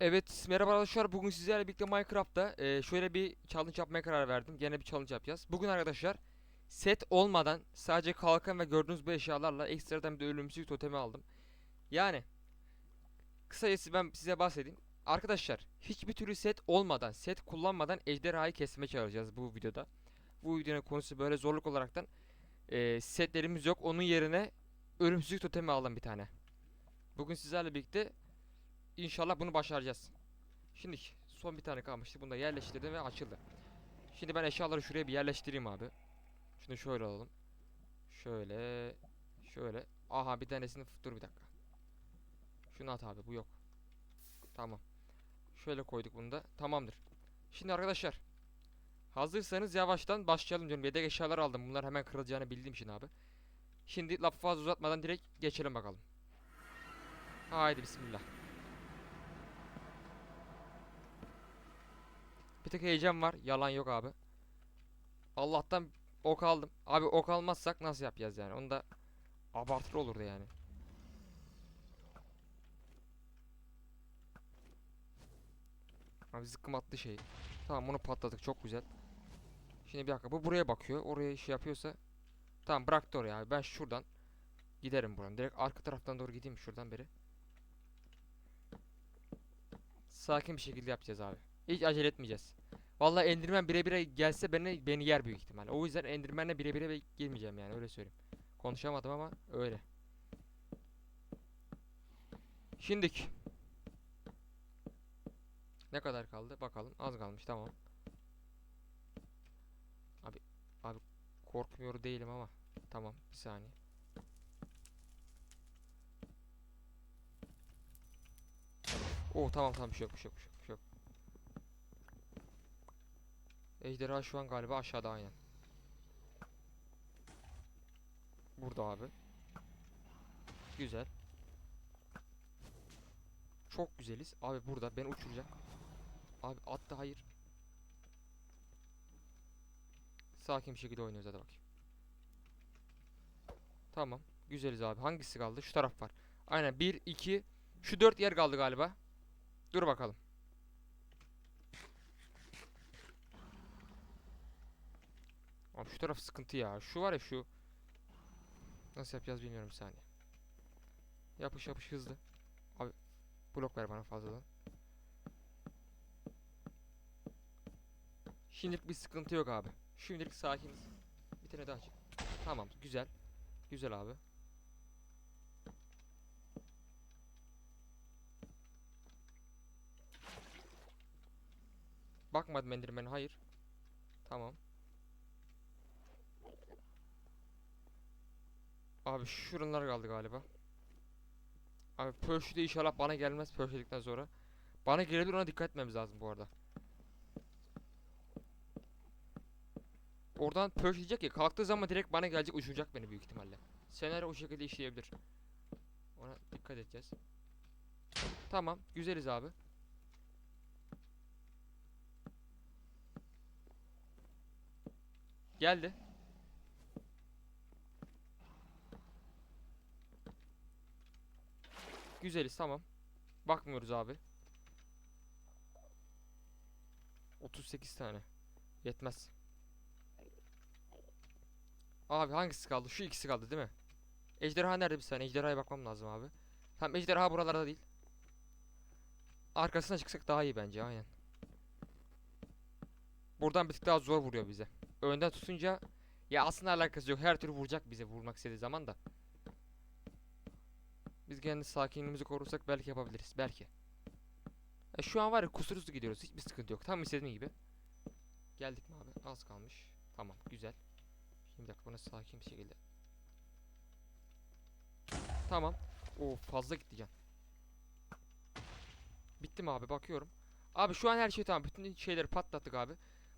Evet merhaba arkadaşlar bugün sizlerle birlikte Minecraft'ta e, şöyle bir challenge yapmaya karar verdim. Gene bir challenge yapacağız. Bugün arkadaşlar set olmadan sadece kalkan ve gördüğünüz bu eşyalarla ekstradan bir de ölümsüzlük totemi aldım. Yani kısacası ben size bahsedeyim. Arkadaşlar hiçbir türlü set olmadan set kullanmadan ejderhayı kesmeye çalışacağız bu videoda. Bu videonun konusu böyle zorluk olaraktan e, setlerimiz yok. Onun yerine ölümsüzlük totemi aldım bir tane. Bugün sizlerle birlikte İnşallah bunu başaracağız. Şimdi son bir tane kalmıştı. Bunu da yerleştirdim ve açıldı. Şimdi ben eşyaları şuraya bir yerleştireyim abi. Şunu şöyle alalım. Şöyle. Şöyle. Aha bir tanesini dur bir dakika. Şunu at abi bu yok. Tamam. Şöyle koyduk bunu da. Tamamdır. Şimdi arkadaşlar. Hazırsanız yavaştan başlayalım diyorum. Yedek eşyalar aldım. Bunlar hemen kırılacağını bildiğim için abi. Şimdi lafı fazla uzatmadan direkt geçelim bakalım. Haydi bismillah. Bir tek heyecan var. Yalan yok abi. Allah'tan ok aldım. Abi ok almazsak nasıl yapacağız yani? Onu da abartılı olurdu yani. Abi zıkkım attı şey. Tamam bunu patladık çok güzel. Şimdi bir dakika bu buraya bakıyor. Oraya şey yapıyorsa Tamam bıraktı oraya abi. Ben şuradan giderim buradan. Direkt arka taraftan doğru gideyim şuradan beri. Sakin bir şekilde yapacağız abi. Hiç acele etmeyeceğiz. Vallahi Enderman bire bire gelse beni beni yer büyük ihtimalle. O yüzden Enderman'le bire bire girmeyeceğim yani öyle söyleyeyim. Konuşamadım ama öyle. Şimdik. Ne kadar kaldı bakalım. Az kalmış tamam. Abi abi korkmuyor değilim ama tamam bir saniye. Oo tamam tamam bir şey yok bir şey yok bir şey yok. bir şey yok. Ejderha şu an galiba aşağıda aynen. Burada abi. Güzel. Çok güzeliz. Abi burada beni uçuracak. Abi attı hayır. Sakin bir şekilde oynuyoruz hadi bakayım. Tamam. Güzeliz abi. Hangisi kaldı? Şu taraf var. Aynen 1 2 şu 4 yer kaldı galiba. Dur bakalım. Abi şu taraf sıkıntı ya. Şu var ya şu. Nasıl yapacağız bilmiyorum bir saniye. Yapış yapış hızlı. Abi blok ver bana fazladan. Şimdilik bir sıkıntı yok abi. Şimdilik sakiniz. Bir tane daha çık. Tamam güzel. Güzel abi. Bakmadım Enderman'e hayır. Tamam. Abi şuralar kaldı galiba. Abi Pörşü de inşallah bana gelmez Pörşü'dükten sonra. Bana gelebilir ona dikkat etmemiz lazım bu arada. Oradan Pörşü diyecek ya kalktığı zaman direkt bana gelecek uçuracak beni büyük ihtimalle. Senaryo o şekilde işleyebilir. Ona dikkat edeceğiz. Tamam güzeliz abi. Geldi. Güzeliz tamam. Bakmıyoruz abi. 38 tane. Yetmez. Abi hangisi kaldı? Şu ikisi kaldı değil mi? Ejderha nerede bir saniye? Ejderhaya bakmam lazım abi. Tamam ejderha buralarda değil. Arkasına çıksak daha iyi bence aynen. Buradan bir tık daha zor vuruyor bize. Önden tutunca ya aslında alakası yok. Her türlü vuracak bize vurmak istediği zaman da. Biz kendi sakinliğimizi korursak belki yapabiliriz. Belki. E şu an var ya kusursuz gidiyoruz. Hiçbir sıkıntı yok. Tam istediğim gibi. Geldik mi abi? Az kalmış. Tamam güzel. Şimdi bir dakika buna sakin bir şekilde. Tamam. O fazla gitti can. Bitti mi abi? Bakıyorum. Abi şu an her şey tamam. Bütün şeyleri patlattık abi.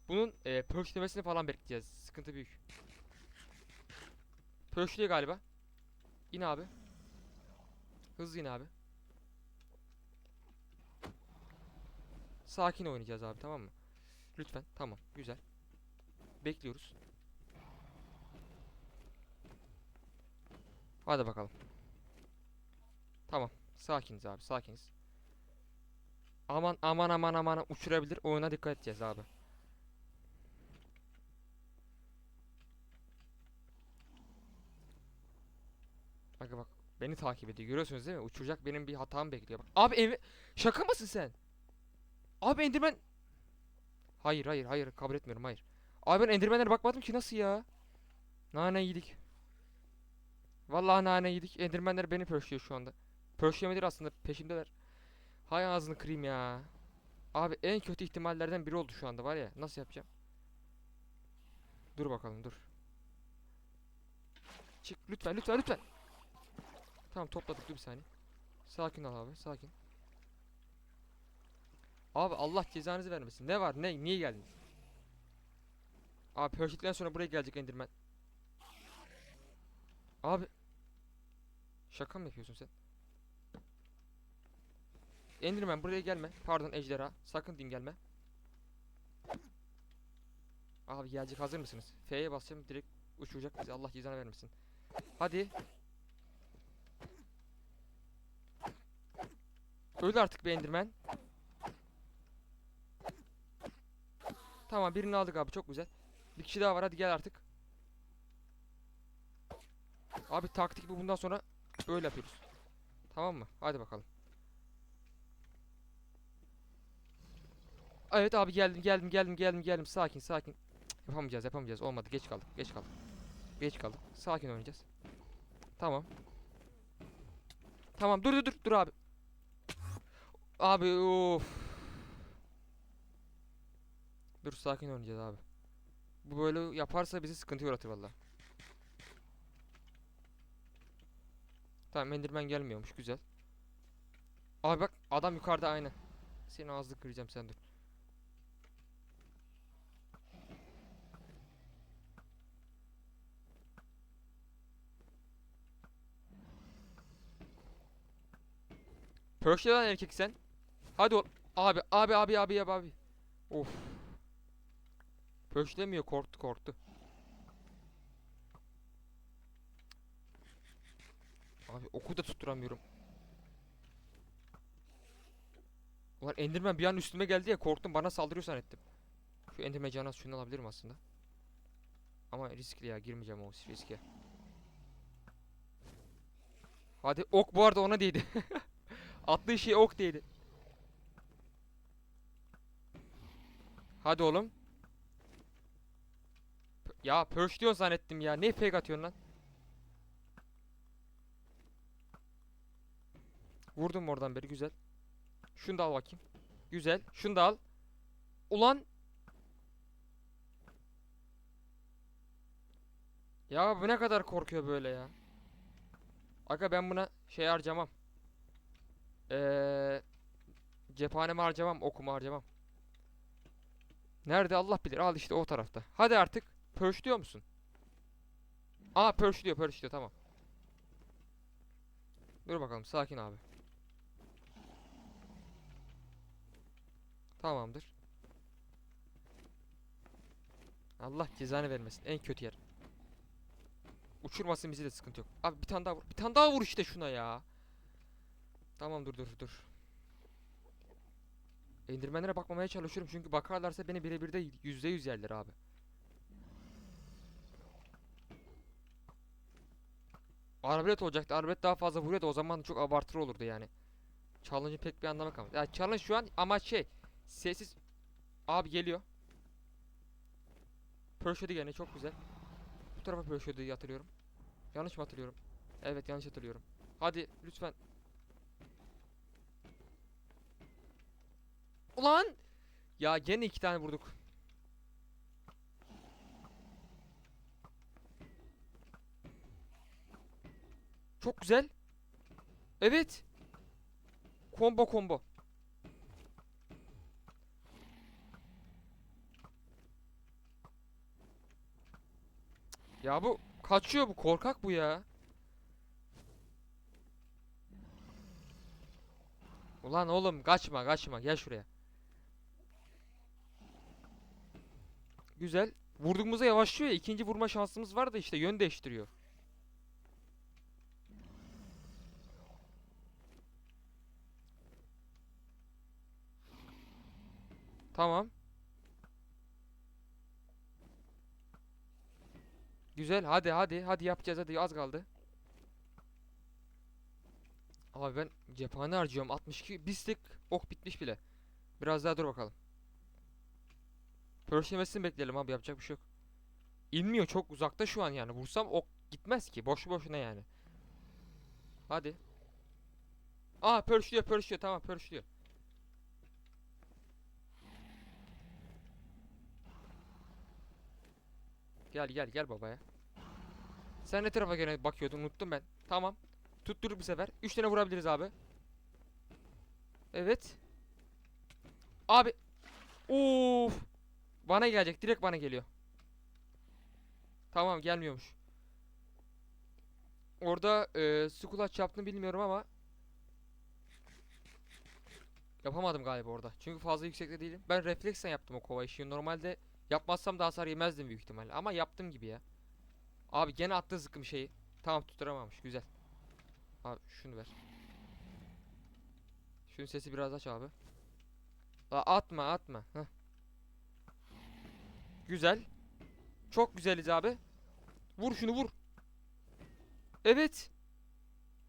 Bunun e, pörşlemesini falan bekleyeceğiz. Sıkıntı büyük. Pörşlüyor galiba. İn abi. Hızlı in abi. Sakin oynayacağız abi tamam mı? Lütfen. Tamam. Güzel. Bekliyoruz. Hadi bakalım. Tamam. Sakiniz abi. Sakiniz. Aman aman aman aman uçurabilir. Oyuna dikkat edeceğiz abi. Bak bak beni takip ediyor. Görüyorsunuz değil mi? Uçuracak benim bir hatam bekliyor. Abi evi şaka mısın sen? Abi Enderman Hayır hayır hayır kabul etmiyorum hayır. Abi ben Enderman'lere bakmadım ki nasıl ya? Nane yedik. Vallahi nane yedik. Enderman'ler beni pörşüyor şu anda. Pörşüyemedir aslında peşimdeler. Hay ağzını kırayım ya. Abi en kötü ihtimallerden biri oldu şu anda var ya. Nasıl yapacağım? Dur bakalım dur. Çık lütfen lütfen lütfen. Tamam topladık dur bir saniye. Sakin ol abi sakin. Abi Allah cezanızı vermesin. Ne var ne niye geldin? Abi Pershit'ten sonra buraya gelecek Enderman. Abi Şaka mı yapıyorsun sen? Enderman buraya gelme. Pardon ejderha. Sakın din gelme. Abi gelecek hazır mısınız? F'ye basacağım direkt uçuracak bizi. Allah cezanı vermesin. Hadi. Öl artık be Enderman. Tamam birini aldık abi çok güzel. Bir kişi daha var hadi gel artık. Abi taktik bu bundan sonra öyle yapıyoruz. Tamam mı? Hadi bakalım. Evet abi geldim geldim geldim geldim geldim sakin sakin. Cık, yapamayacağız yapamayacağız olmadı geç kaldık geç kaldık. Geç kaldık. Sakin oynayacağız. Tamam. Tamam dur dur dur dur abi. Abi of. Dur sakin oynayacağız abi. Bu böyle yaparsa bizi sıkıntı yaratır valla. Tamam Enderman gelmiyormuş güzel. Abi bak adam yukarıda aynı. Senin ağzını kıracağım sen dur. Persia'dan erkek sen. Hadi ol. Abi abi abi abi abi abi. Of. Pöşlemiyor korktu korktu. Abi oku da tutturamıyorum. Ulan Enderman bir an üstüme geldi ya korktum bana saldırıyor zannettim. Şu Enderman canaz şunu alabilirim aslında. Ama riskli ya girmeyeceğim o riske. Hadi ok bu arada ona değdi. Attığı şey ok değdi. Hadi oğlum. P- Ya diyorsun zannettim ya. Ne fake atıyorsun lan? Vurdum oradan beri güzel. Şunu da al bakayım. Güzel. Şunu da al. Ulan. Ya bu ne kadar korkuyor böyle ya. Aga ben buna şey harcamam. Eee cephanemi harcamam, okumu harcamam. Nerede Allah bilir. Al işte o tarafta. Hadi artık. Pörşlüyor musun? Aa pörşlüyor, pörşlüyor tamam. Dur bakalım sakin abi. Tamamdır. Allah cezanı vermesin. En kötü yer. Uçurmasın bizi de sıkıntı yok. Abi bir tane daha vur. Bir tane daha vur işte şuna ya. Tamam dur dur dur. Endirmenlere bakmamaya çalışıyorum çünkü bakarlarsa beni birebir de yüzde yüz yerler abi. Arbelet olacaktı. Arbelet daha fazla vuruyordu. O zaman çok abartılı olurdu yani. Challenge'ın pek bir anlamı kalmadı. Yani challenge şu an amaç şey. Sessiz. Abi geliyor. Pörşödü gene çok güzel. Bu tarafa pörşödü hatırlıyorum. Yanlış mı hatırlıyorum? Evet yanlış hatırlıyorum. Hadi lütfen. Ulan! Ya gene iki tane vurduk. Çok güzel. Evet. Combo combo. Ya bu kaçıyor bu korkak bu ya. Ulan oğlum kaçma kaçma gel şuraya. Güzel. Vurduğumuzda yavaşlıyor ya. ikinci vurma şansımız var da işte yön değiştiriyor. Tamam. Güzel. Hadi hadi. Hadi yapacağız hadi. Az kaldı. Abi ben cephane harcıyorum. 62 bir stick ok bitmiş bile. Biraz daha dur bakalım. Pörşlemesini bekleyelim abi yapacak bir şey yok. İnmiyor çok uzakta şu an yani. Vursam ok gitmez ki. Boşu boşuna yani. Hadi. Aa pörşlüyor pörşlüyor tamam pörşlüyor. Gel gel gel babaya. Sen ne tarafa gene bakıyordun unuttum ben. Tamam. Tutturduk bu sefer. 3 tane vurabiliriz abi. Evet. Abi. Uf. Bana gelecek. Direkt bana geliyor. Tamam gelmiyormuş. Orada e, skulaç yaptığını bilmiyorum ama yapamadım galiba orada. Çünkü fazla yüksekte değilim. Ben refleksen yaptım o kova işi. Normalde yapmazsam da hasar yemezdim büyük ihtimalle. Ama yaptım gibi ya. Abi gene attı zıkkım şeyi. Tamam tutturamamış. Güzel. Abi şunu ver. Şunun sesi biraz aç abi. La atma atma. Heh. Güzel. Çok güzeliz abi. Vur şunu vur. Evet.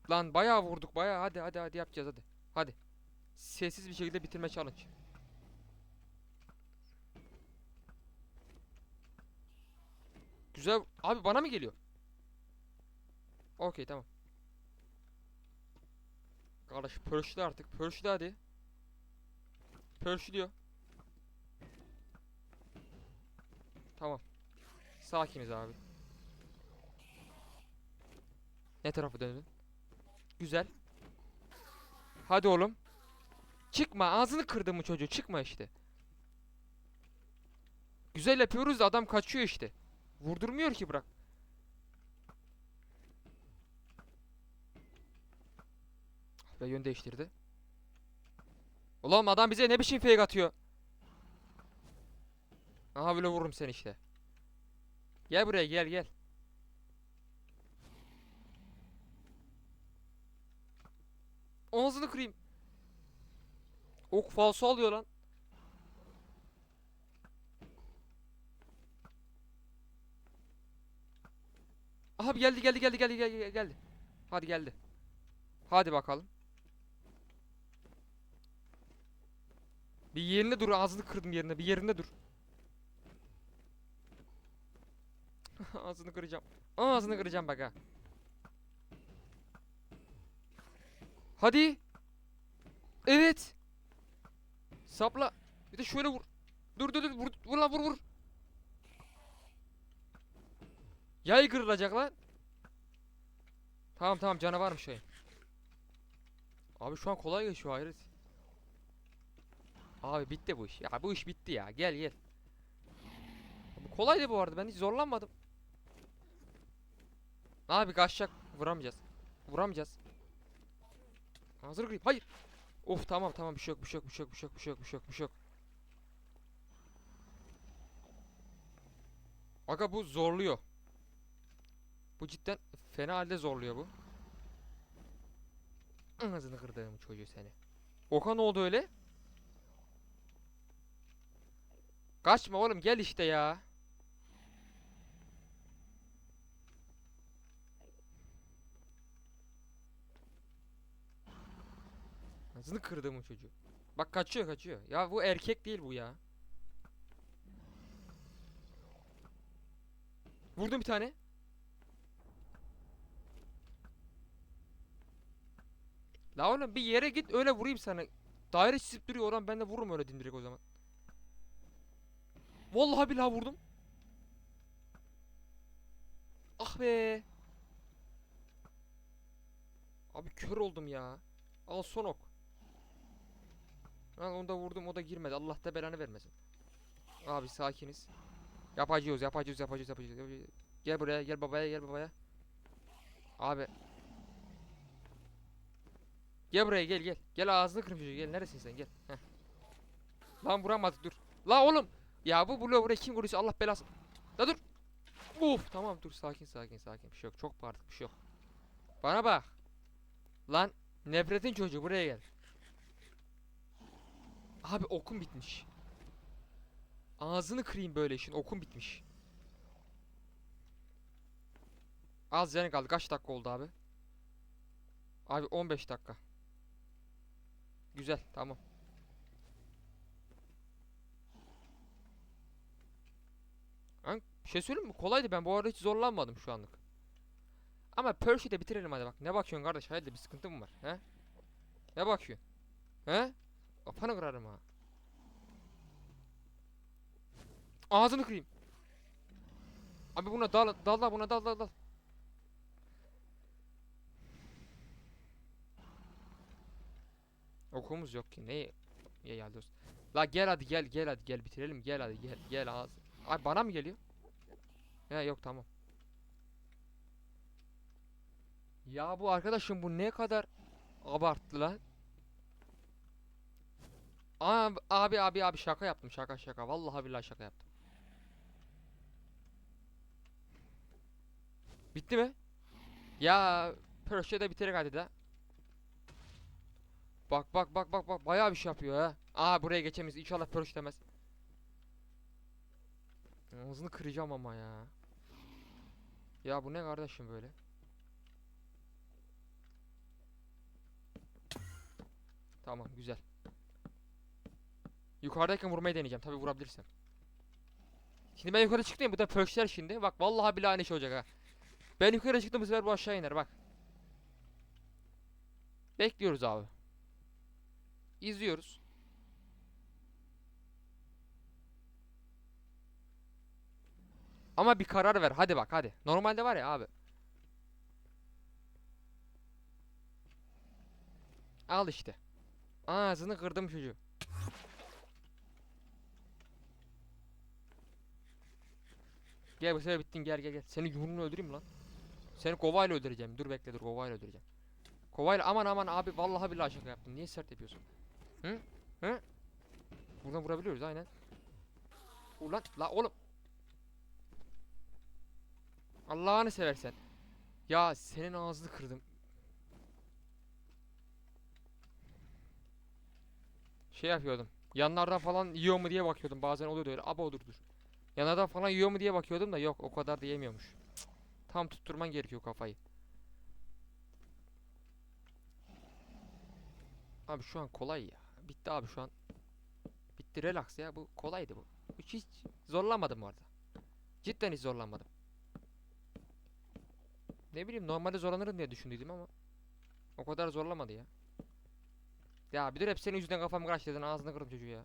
Lan bayağı vurduk bayağı. Hadi hadi hadi yapacağız hadi. Hadi. Sessiz bir şekilde bitirme challenge. Güzel. Abi bana mı geliyor? Okey tamam. Kardeş pörşlü artık. Pörşlü hadi. Pörşlüyor. Tamam. Sakiniz abi. Ne tarafa döndün? Güzel. Hadi oğlum. Çıkma. Ağzını kırdı mı çocuğu? Çıkma işte. Güzel yapıyoruz da adam kaçıyor işte. Vurdurmuyor ki bırak. Ve yön değiştirdi. Ulan adam bize ne biçim fake atıyor? Aha böyle vururum seni işte. Gel buraya gel gel. Ağzını kırayım. Ok falso alıyor lan. Aha geldi geldi geldi geldi geldi geldi. Hadi geldi. Hadi bakalım. Bir yerine dur ağzını kırdım yerine bir yerinde dur. ağzını kıracağım. Ağzını kıracağım bak ha. Hadi. Evet. Sapla. Bir de şöyle vur. Dur dur dur vur, vur lan vur vur. Yay kırılacak lan. Tamam tamam canavarmış şey. Abi şu an kolay geçiyor hayret. Abi bitti bu iş. Ya bu iş bitti ya. Gel gel. Kolaydı bu arada. Ben hiç zorlanmadım. Abi kaçacak. Vuramayacağız. Vuramayacağız. Hazır kırayım. Hayır. Of tamam tamam bir şey yok bir şey yok bir şey yok bir şey yok bir şey yok bir şey yok bir şey yok. Aga bu zorluyor. Bu cidden fena halde zorluyor bu. Ağzını kırdığım çocuğu seni. Okan ne oldu öyle? Kaçma oğlum gel işte ya. Ağzını kırdığım çocuğu. Bak kaçıyor kaçıyor. Ya bu erkek değil bu ya. Vurdum bir tane. La oğlum bir yere git öyle vurayım sana. Daire çizip duruyor oradan ben de vururum öyle dimdirek o zaman. Vallahi billahi vurdum. Ah be. Abi kör oldum ya. Al son ok. Lan onu da vurdum o da girmedi. Allah da belanı vermesin. Abi sakiniz. Yapacağız yapacağız yapacağız yapacağız. Gel buraya gel babaya gel babaya. Abi. Gel buraya gel gel. Gel ağzını kırmış gel neresin sen gel. Heh. Lan vuramadık dur. La oğlum. Ya bu bloğu buraya kim vuruyorsa Allah belası. La dur. Uf tamam dur sakin sakin sakin bir şey yok. Çok bağırdık bir şey yok. Bana bak. Lan nefretin çocuğu buraya gel. Abi okum bitmiş. Ağzını kırayım böyle işin. Okum bitmiş. Az canı kaldı. Kaç dakika oldu abi? Abi 15 dakika. Güzel tamam. Lan bir şey söyleyeyim mi? Kolaydı ben bu arada hiç zorlanmadım şu anlık. Ama Persh'i de bitirelim hadi bak. Ne bakıyorsun kardeş? Hayırdır bir sıkıntı mı var? He? Ne bakıyorsun? He? Kafanı kırarım ha. Ağzını kırayım. Abi buna dal dal dal buna dal dal dal. Okumuz yok ki. Ne ya geldi La gel hadi gel gel hadi gel bitirelim gel hadi gel gel ağız. Ay bana mı geliyor? Ya yok tamam. Ya bu arkadaşım bu ne kadar abarttı lan. Abi abi abi şaka yaptım şaka şaka vallahi billahi şaka yaptım. Bitti mi? Ya Perşe de bitirek hadi de. Bak bak bak bak bak bayağı bir şey yapıyor ha. Aa buraya geçemeyiz inşallah Perş demez. Ağzını kıracağım ama ya. Ya bu ne kardeşim böyle? Tamam güzel. Yukarıdayken vurmayı deneyeceğim. Tabi vurabilirsem. Şimdi ben yukarı çıktım bu da perkler şimdi. Bak vallahi billahi aynı şey olacak ha. Ben yukarı çıktım bu sefer bu aşağı iner bak. Bekliyoruz abi. İzliyoruz. Ama bir karar ver. Hadi bak hadi. Normalde var ya abi. Al işte. Ağzını kırdım çocuğu. Gel bu sefer bittin gel gel gel. Seni yumruğunu öldüreyim lan. Seni kovayla öldüreceğim. Dur bekle dur kovayla öldüreceğim. Kovayla aman aman abi vallahi billahi şaka yaptım. Niye sert yapıyorsun? Hı? Hı? Buradan vurabiliyoruz aynen. Ulan la oğlum. Allah'ını seversen. Ya senin ağzını kırdım. Şey yapıyordum. Yanlardan falan yiyor mu diye bakıyordum. Bazen oluyordu öyle. Aba dur dur. Yanlardan falan yiyor mu diye bakıyordum da yok o kadar da yemiyormuş. Tam tutturman gerekiyor kafayı. Abi şu an kolay ya. Bitti abi şu an. Bitti relax ya bu kolaydı bu. Hiç, hiç zorlanmadım bu arada. Cidden hiç zorlanmadım. Ne bileyim normalde zorlanırım diye düşündüydüm ama o kadar zorlamadı ya. Ya bir dur hep senin yüzünden kafamı karıştırdın ağzını kırdım çocuğu ya.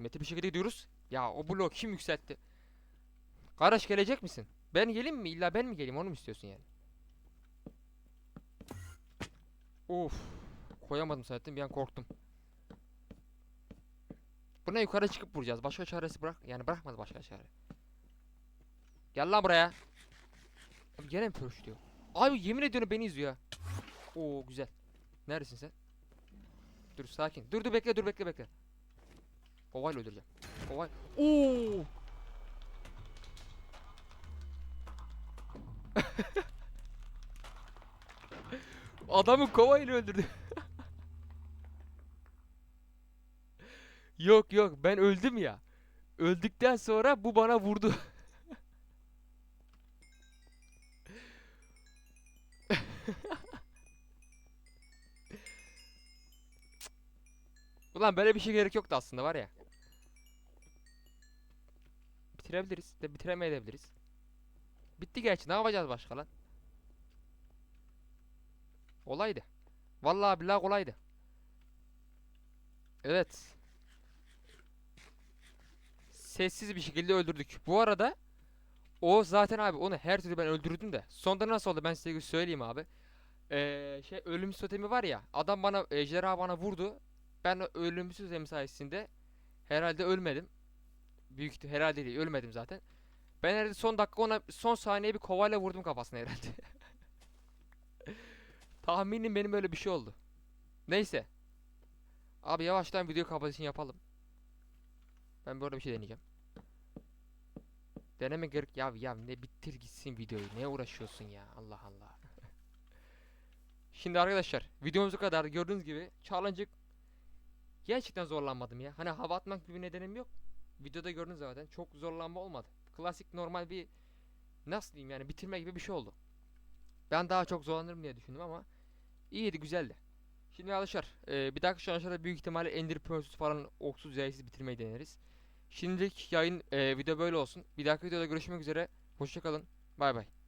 Simetri bir şekilde gidiyoruz. Ya o bloğu kim yükseltti? Kardeş gelecek misin? Ben geleyim mi? İlla ben mi geleyim? Onu mu istiyorsun yani? Of. Koyamadım zaten bir an korktum. Buna yukarı çıkıp vuracağız. Başka çaresi bırak. Yani bırakmadı başka çare. Gel lan buraya. Abi gene mi pörüş diyor. Abi yemin ediyorum beni izliyor. Oo güzel. Neredesin sen? Dur sakin. Dur dur bekle dur bekle bekle. Kovayla öldüreceğim. Kovay. Oo. Adamı kovayla öldürdü. yok yok ben öldüm ya. Öldükten sonra bu bana vurdu. Ulan böyle bir şey gerek yoktu aslında var ya. Bitirebiliriz de bitiremeyebiliriz. Bitti gerçi ne yapacağız başka lan? Olaydı. Vallahi billahi kolaydı. Evet. Sessiz bir şekilde öldürdük. Bu arada o zaten abi onu her türlü ben öldürdüm de. Sonda nasıl oldu ben size söyleyeyim abi. Ee, şey ölümsüz totemi var ya. Adam bana ejderha bana vurdu. Ben ölümsüz totemi sayesinde herhalde ölmedim. Büyük herhalde değil ölmedim zaten. Ben herhalde son dakika ona son saniye bir kovayla vurdum kafasına herhalde. Tahminim benim öyle bir şey oldu. Neyse. Abi yavaştan video kapatışını yapalım. Ben böyle bir şey deneyeceğim. Deneme gerek ya ya ne bitir gitsin videoyu. Ne uğraşıyorsun ya Allah Allah. Şimdi arkadaşlar videomuz kadar. Gördüğünüz gibi challenge'ı gerçekten zorlanmadım ya. Hani hava atmak gibi nedenim yok. Videoda gördünüz zaten. Çok zorlanma olmadı. Klasik normal bir nasıl diyeyim yani bitirme gibi bir şey oldu. Ben daha çok zorlanırım diye düşündüm ama iyiydi güzeldi. Şimdi arkadaşlar e, bir dahaki challenge'da büyük ihtimalle Ender Pearl'süz falan oksuz yaysız bitirmeyi deneriz. Şimdilik yayın e, video böyle olsun. Bir dahaki videoda görüşmek üzere. Hoşçakalın. Bay bay.